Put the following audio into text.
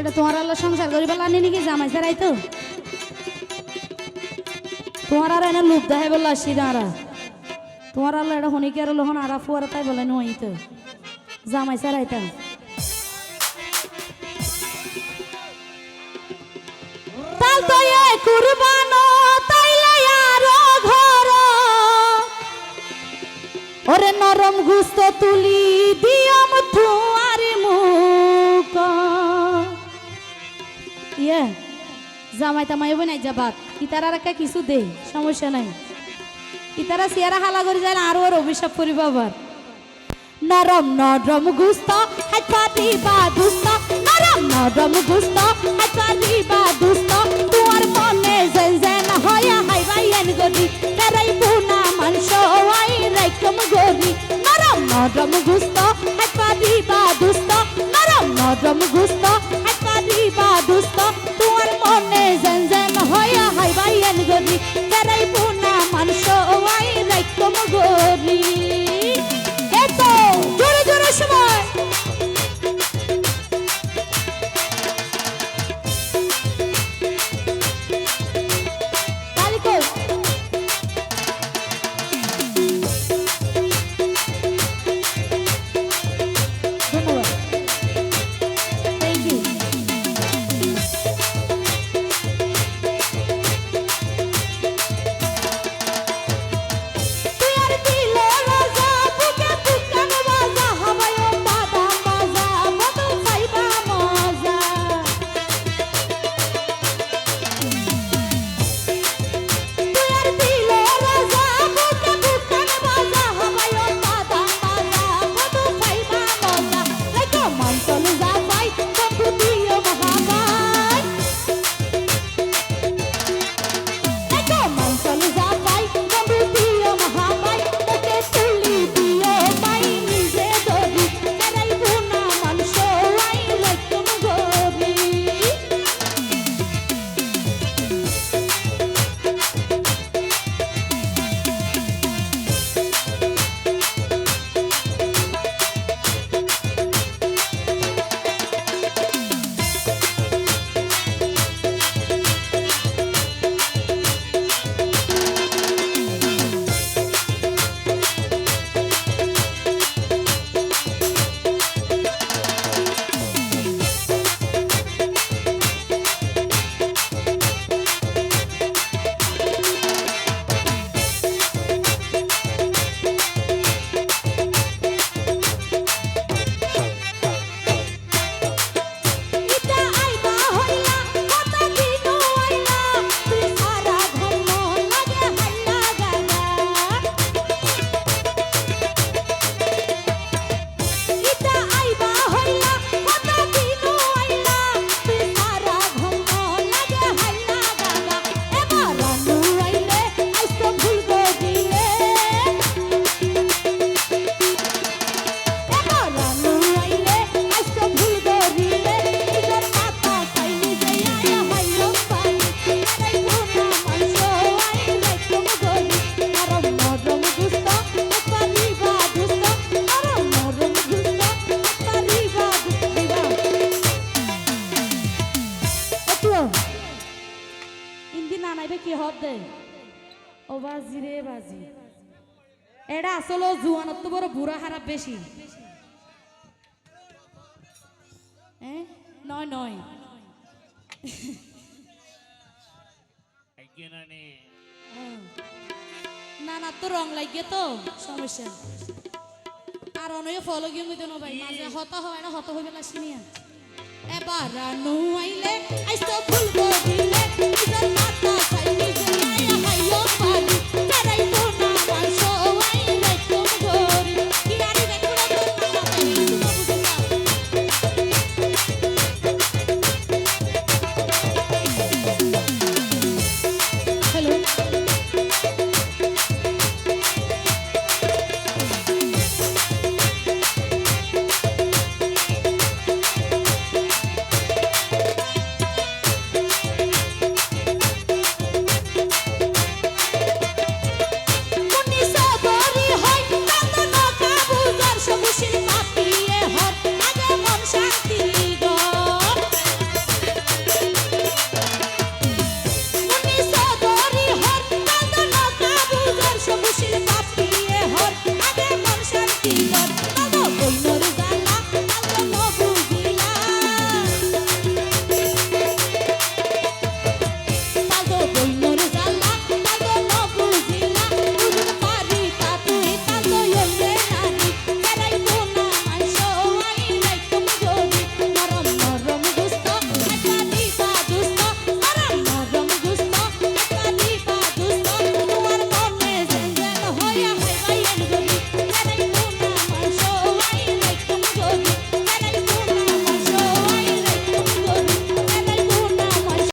এটা তোমার আল্লাহ সংসার করি পেলা আনি নাকি জামাই সারাই তো। তোমার আর এনে লুপ দেখাই বললা আসছি দাঁড়া। তোমার আল্লাহ এটা হনি কি আর লোহন আরা ফুয়ার তাই বলে নই তো। জামাই সারাইতাম তাল তো কুরবানো, তাইলে ঘর। ওরে নরম গুস্ত তুলি দিয়াম থুয়ার জামাই তামাই হবে নাই যাবাত ইতারা রাখা কিছু দে সমস্যা নাই। ইতারা সিয়ারা হালা করে যায় আরও আর অভিশাপ করিব আবার। নরম নরম গুস্ত, হাইপা দিবা দুস্ত। নরম নরম গুস্ত, হাইপা দিবা দুস্ত। তোমার মনে যেন যেন হয় হাই বাইন গরি তেরাই বুনা মাংস ওয়াই রাইকম গরি নরম নরম গুস্ত, হাইপা দিবা দুস্ত। নরম নরম গুস্ত গরি তেরাই ইন্দি নানাইবে কি হব দে? ও বাজি রে বাজি। এটা আসলে জুয়ানত তো বড় বুড়া খারাপ বেশি? নয় নয়। না না। তো রং লাগিয়ে তো সমস্যা। আর অনয় ফলো গিয়ে মিতো ভাই মাঝে হত হয় না হত হইবে না শুনিয়া। এবার আইলে আইসো ভুলবো দিলে মাথা চাইলে